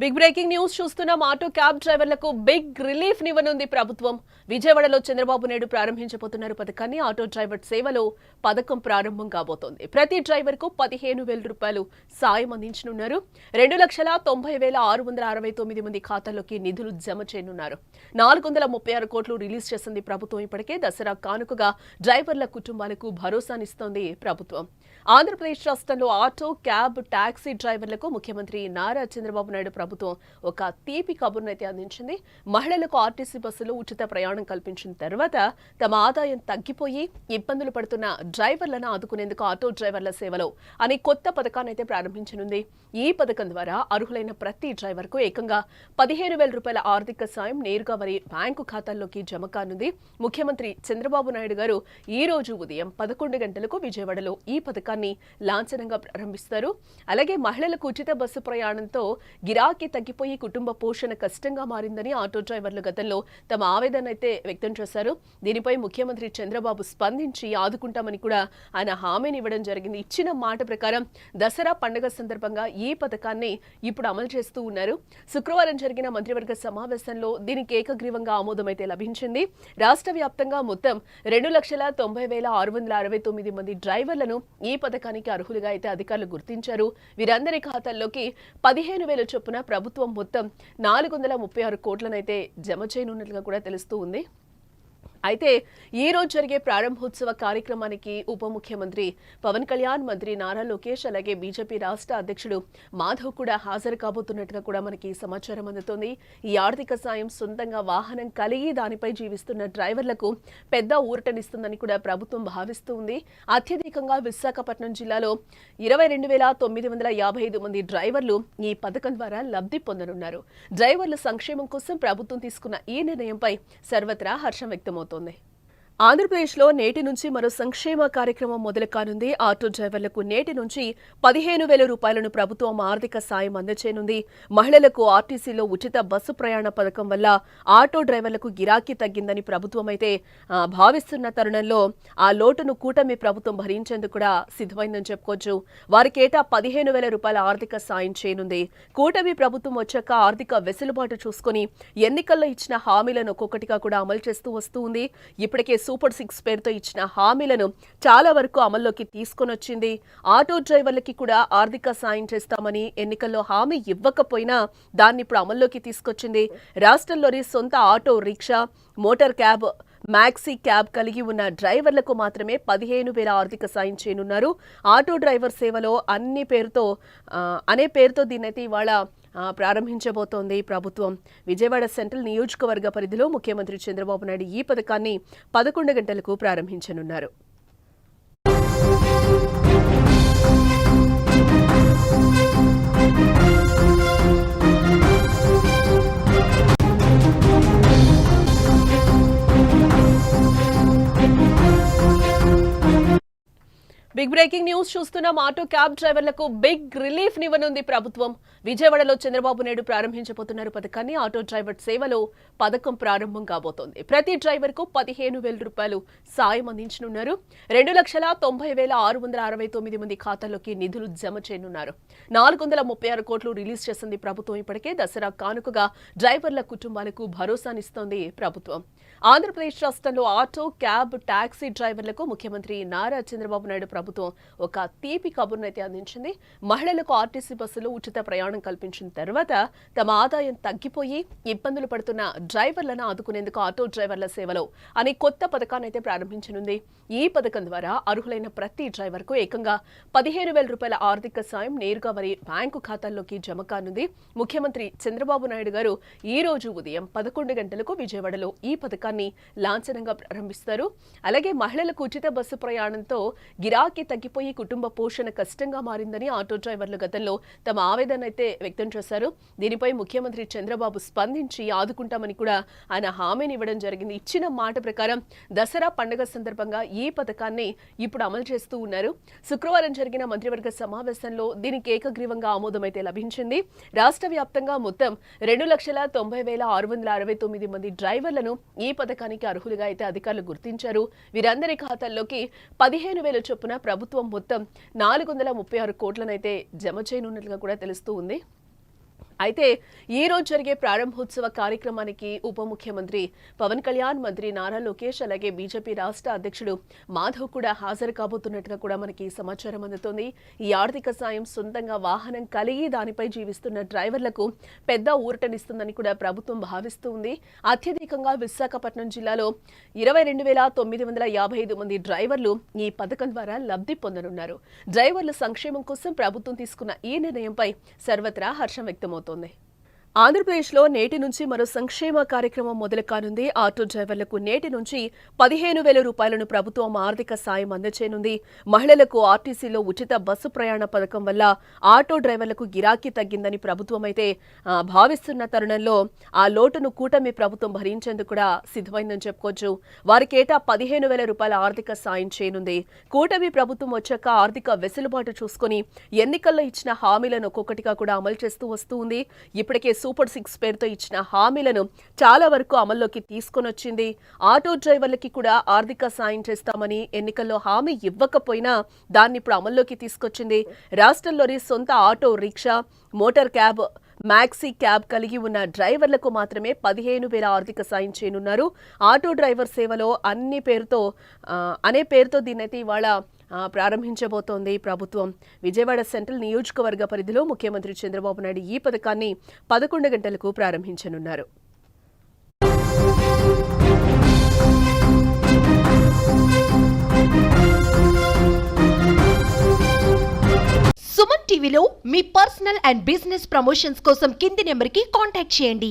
Big breaking news చూస్తున్నాం. Auto cab డ్రైవర్లకు big relief నివ్వనుంది ప్రభుత్వం. విజయవాడలో చంద్రబాబు నాయుడు ప్రారంభించబోతున్నారు పథకాన్ని. ఆటో డ్రైవర్ సేవలో పథకం ప్రారంభం కాబోతోంది. ప్రతి డ్రైవర్కు పదిహేను వేల రూపాయలు సాయం అందించనున్నారు. రెండు లక్షల తొంభై వేల ఆరు వందల అరవై తొమ్మిది మంది ఖాతాల్లోకి నిధులు జమ చేయనున్నారు. నాలుగు వందల ముప్పై ఆరు కోట్లు రిలీజ్ చేసింది ప్రభుత్వం ఇప్పటికే. దసరా కానుకగా డ్రైవర్ల కుటుంబాలకు భరోసానిస్తోంది ప్రభుత్వం. ఆంధ్రప్రదేశ్ రాష్ట్రంలో ఆటో క్యాబ్ టాక్సీ డ్రైవర్లకు ముఖ్యమంత్రి నారా చంద్రబాబు నాయుడు ప్రభుత్వం ఒక తీపి కబుర్నైతే అందించింది. మహిళలకు ఆర్టీసీ బస్సులో ఉచిత ప్రయాణం కల్పించిన తర్వాత తమ ఆదాయం తగ్గిపోయి ఇబ్బందులు పడుతున్న డ్రైవర్లను ఆదుకునేందుకు ఆటో డ్రైవర్ల సేవలో అనే కొత్త పథకాన్ని అయితే ప్రారంభించనుంది. ఈ పథకం ద్వారా అర్హులైన ప్రతి డ్రైవర్కు ఏకంగా పదిహేను వేల రూపాయల ఆర్థిక సాయం నేరుగా వారి బ్యాంకు ఖాతాల్లోకి జమ కానుంది. ముఖ్యమంత్రి చంద్రబాబు నాయుడు గారు ఈ రోజు ఉదయం పదకొండు గంటలకు విజయవాడలో ఈ పథకాన్ని లాంఛనంగా ప్రారంభిస్తారు. అలాగే మహిళలకు ఉచిత బస్సు ప్రయాణంతో గిరాకీ తగ్గిపోయి కుటుంబ పోషణ కష్టంగా మారిందని ఆటో డ్రైవర్లు గతంలో తమ ఆవేదన అయితే వ్యక్తం చేశారు. దీనిపై ముఖ్యమంత్రి చంద్రబాబు స్పందించి ఆదుకుంటామని కూడా ఆయన హామీని ఇవ్వడం జరిగింది. ఇచ్చిన మాట ప్రకారం దసరా పండుగ సందర్భంగా ఈ పథకాన్ని ఇప్పుడు అమలు చేస్తూ ఉన్నారు. శుక్రవారం జరిగిన మంత్రివర్గ సమావేశంలో దీనికి ఏకగ్రీవంగా ఆమోదం అయితే లభించింది. రాష్ట్ర వ్యాప్తంగా మొత్తం రెండు లక్షల తొంభై వేల ఆరు వందల అరవై తొమ్మిది మంది డ్రైవర్లను ఈ పథకానికి అర్హులుగా అయితే అధికారులు గుర్తించారు. వీరందరి ఖాతాల్లోకి పదిహేను వేల చొప్పున ప్రభుత్వం మొత్తం నాలుగు వందల ముప్పై ఆరు కోట్లనైతే జమ చేయనున్నట్లుగా కూడా తెలుస్తూ ఉంది. అయితే ఈ రోజు జరిగే ప్రారంభోత్సవ కార్యక్రమానికి ఉప ముఖ్యమంత్రి పవన్ కళ్యాణ్ మంత్రి నారా లోకేష్ అలాగే బీజేపీ రాష్ట్ర అధ్యక్షుడు మాధవ్ కూడా హాజరు కాబోతున్నట్టుగా కూడా మనకి సమాచారం అందుతోంది. ఈ ఆర్థిక సాయం సొంతంగా వాహనం కలిగి దానిపై జీవిస్తున్న డ్రైవర్లకు పెద్ద ఊరటనిస్తుందని కూడా ప్రభుత్వం భావిస్తూ ఉంది. అత్యధికంగా విశాఖపట్నం జిల్లాలో ఇరవై రెండు వేల తొమ్మిది వందల యాభై ఐదు మంది డ్రైవర్లు ఈ పథకం ద్వారా లబ్ధి పొందనున్నారు. డ్రైవర్ల సంక్షేమం కోసం ప్రభుత్వం తీసుకున్న ఈ నిర్ణయంపై సర్వత్రా హర్షం వ్యక్తమవుతుంది. botones. ఆంధ్రప్రదేశ్లో నేటి నుంచి మరో సంక్షేమ కార్యక్రమం మొదలు కానుంది. ఆటో డ్రైవర్లకు నేటి నుంచి పదిహేను వేల రూపాయలను ప్రభుత్వం ఆర్థిక సాయం అందచేయనుంది మహిళలకు ఆర్టీసీలో ఉచిత బస్సు ప్రయాణ పథకం వల్ల ఆటో డ్రైవర్లకు గిరాకీ తగ్గిందని ప్రభుత్వం అయితే భావిస్తున్న తరుణంలో ఆ లోటును కూటమి ప్రభుత్వం భరించేందుకు కూడా సిద్ధమైందని చెప్పుకోవచ్చు. వారికేటా పదిహేను వేల రూపాయల ఆర్థిక సాయం చేయనుంది. కూటమి ప్రభుత్వం వచ్చాక ఆర్థిక వెసులుబాటు చూసుకొని ఎన్నికల్లో ఇచ్చిన హామీలను ఒక్కొక్కటిగా కూడా అమలు చేస్తూ వస్తూ ఉంది. ఇప్పటికే సూపర్ సిక్స్ పేరుతో ఇచ్చిన హామీలను చాలా వరకు అమల్లోకి తీసుకొని వచ్చింది. ఆటో డ్రైవర్లకి కూడా ఆర్థిక సాయం చేస్తామని ఎన్నికల్లో హామీ ఇవ్వకపోయినా దాన్ని ఇప్పుడు అమల్లోకి తీసుకొచ్చింది. రాష్ట్రంలోని సొంత auto rickshaw motor cab maxi cab కలిగి ఉన్న డ్రైవర్లకు మాత్రమే పదిహేను వేల ఆర్థిక సాయం చేయనున్నారు. ఆటో డ్రైవర్ సేవలో అన్ని పేరుతో అనే పేరుతో దీన్నైతే ఇవాళ ప్రారంభించబోతోంది ప్రభుత్వం. విజయవాడ సెంట్రల్ నియోజకవర్గ పరిధిలో ముఖ్యమంత్రి చంద్రబాబు నాయుడు ఈ పథకాన్ని పదకొండు గంటలకు ప్రారంభించనున్నారు. బిగ్ బ్రేకింగ్ న్యూస్ చూస్తున్నాం. ఆటో క్యాబ్ డ్రైవర్లకు బిగ్ రిలీఫ్ నివ్వనుంది ప్రభుత్వం. విజయవాడలో చంద్రబాబు నాయుడు ప్రారంభించబోతున్నారు పథకాన్ని. ఆటో డ్రైవర్ సేవలో పథకం ప్రారంభం కాబోతోంది. ప్రతి డ్రైవర్కు పదిహేను వేల రూపాయలు సాయం అందించనున్నారు. రెండు లక్షల తొంభై వేల ఆరు వందల అరవై తొమ్మిది మంది ఖాతాల్లోకి నిధులు జమ చేయనున్నారు. నాలుగు వందల ముప్పై ఆరు కోట్లు రిలీజ్ చేసింది ప్రభుత్వం ఇప్పటికే. దసరా కానుకగా డ్రైవర్ల కుటుంబాలకు భరోసానిస్తోంది ప్రభుత్వం. ఆంధ్రప్రదేశ్ రాష్ట్రంలో ఆటో క్యాబ్ టాక్సీ డ్రైవర్లకు ముఖ్యమంత్రి నారా చంద్రబాబు నాయుడు ప్రభుత్వం ఒక తీపి కబుర్నైతే అందించింది. మహిళలకు ఆర్టీసీ బస్సులో ఉచిత ప్రయాణం కల్పించిన తర్వాత తమ ఆదాయం తగ్గిపోయి ఇబ్బందులు పడుతున్న డ్రైవర్లను ఆదుకునేందుకు ఆటో డ్రైవర్ల సేవలో అనే కొత్త పథకాన్ని అయితే ప్రారంభించనుంది. ఈ పథకం ద్వారా అర్హులైన ప్రతి డ్రైవర్కు ఏకంగా పదిహేను వేల రూపాయల ఆర్థిక సాయం నేరుగా వారి బ్యాంకు ఖాతాల్లోకి జమ కానుంది. ముఖ్యమంత్రి చంద్రబాబు నాయుడు గారు ఈ రోజు ఉదయం పదకొండు గంటలకు విజయవాడలో ఈ పథకాన్ని లాంఛనంగా ప్రారంభిస్తారు. అలాగే మహిళలకు ఉచిత బస్సు ప్రయాణంతో గిరాకీ గిరాకీ తగ్గిపోయి కుటుంబ పోషణ కష్టంగా మారిందని ఆటో డ్రైవర్లు గతంలో తమ ఆవేదన అయితే వ్యక్తం చేశారు. దీనిపై ముఖ్యమంత్రి చంద్రబాబు స్పందించి ఆదుకుంటామని కూడా ఆయన హామీని ఇవ్వడం జరిగింది. ఇచ్చిన మాట ప్రకారం దసరా పండుగ సందర్భంగా ఈ పథకాన్ని ఇప్పుడు అమలు చేస్తూ ఉన్నారు. శుక్రవారం జరిగిన మంత్రివర్గ సమావేశంలో దీనికి ఏకగ్రీవంగా ఆమోదం అయితే లభించింది. రాష్ట్ర వ్యాప్తంగా మొత్తం రెండు లక్షల తొంభై వేల ఆరు వందల అరవై తొమ్మిది మంది డ్రైవర్లను ఈ పథకానికి అర్హులుగా అయితే అధికారులు గుర్తించారు. వీరందరి ఖాతాల్లోకి పదిహేను వేల చొప్పున ప్రభుత్వం మొత్తం నాలుగు వందల ముప్పై ఆరు కోట్లనైతే జమ చేయనున్నట్లుగా కూడా తెలుస్తూ ఉంది. అయితే ఈ రోజు జరిగే ప్రారంభోత్సవ కార్యక్రమానికి ఉప ముఖ్యమంత్రి పవన్ కళ్యాణ్ మంత్రి నారా లోకేష్ అలాగే బీజేపీ రాష్ట్ర అధ్యక్షుడు మాధవ్ కూడా హాజరు కాబోతున్నట్టుగా కూడా మనకి సమాచారం అందుతోంది. ఈ ఆర్థిక సాయం సొంతంగా వాహనం కలిగి దానిపై జీవిస్తున్న డ్రైవర్లకు పెద్ద ఊరటనిస్తుందని కూడా ప్రభుత్వం భావిస్తూ ఉంది అత్యధికంగా విశాఖపట్నం జిల్లాలో ఇరవై రెండు వేల తొమ్మిది వందల యాభై ఐదు మంది డ్రైవర్లు ఈ పథకం ద్వారా లబ్ధి పొందనున్నారు. డ్రైవర్ల సంక్షేమం కోసం ప్రభుత్వం తీసుకున్న ఈ నిర్ణయంపై సర్వత్రా హర్షం వ్యక్తమవుతోంది. തോന്നേ ఆంధ్రప్రదేశ్లో నేటి నుంచి మరో సంక్షేమ కార్యక్రమం మొదలు కానుంది. ఆటో డ్రైవర్లకు నేటి నుంచి పదిహేను వేల రూపాయలను ప్రభుత్వం ఆర్థిక సాయం అందచేయనుంది మహిళలకు ఆర్టీసీలో ఉచిత బస్సు ప్రయాణ పథకం వల్ల ఆటో డ్రైవర్లకు గిరాకీ తగ్గిందని ప్రభుత్వం అయితే భావిస్తున్న తరుణంలో ఆ లోటును కూటమి ప్రభుత్వం భరించేందుకు కూడా సిద్ధమైందని చెప్పుకోవచ్చు. వారికేటా పదిహేను వేల రూపాయల ఆర్థిక సాయం చేయనుంది. కూటమి ప్రభుత్వం వచ్చాక ఆర్థిక వెసులుబాటు చూసుకొని ఎన్నికల్లో ఇచ్చిన హామీలను ఒక్కొక్కటిగా కూడా అమలు చేస్తూ వస్తూ ఉంది. ఇప్పటికే సూపర్ సిక్స్ పేరుతో ఇచ్చిన హామీలను చాలా వరకు అమల్లోకి తీసుకొని వచ్చింది ఆటో డ్రైవర్లకి కూడా ఆర్థిక సాయం చేస్తామని ఎన్నికల్లో హామీ ఇవ్వకపోయినా దాన్ని ఇప్పుడు అమల్లోకి తీసుకొచ్చింది. రాష్ట్రంలోని సొంత auto rickshaw motor cab maxi cab కలిగి ఉన్న డ్రైవర్లకు మాత్రమే పదిహేను వేల ఆర్థిక సాయం చేయనున్నారు. ఆటో డ్రైవర్ సేవలో అన్ని పేరుతో అనే పేరుతో దీన్నైతే ఇవాళ ప్రారంభించబోతోంది. ప్రభుత్వం విజయవాడ సెంట్రల్ నియోజకవర్గ పరిధిలో ముఖ్యమంత్రి చంద్రబాబు నాయుడు ఈ పథకాన్ని పదకొండు గంటలకు ప్రారంభించనున్నారు. సుమన్ టీవీలో మీ పర్సనల్ అండ్ బిజినెస్ ప్రమోషన్స్ కోసం కింది నెంబర్కి కాంటాక్ట్ చేయండి.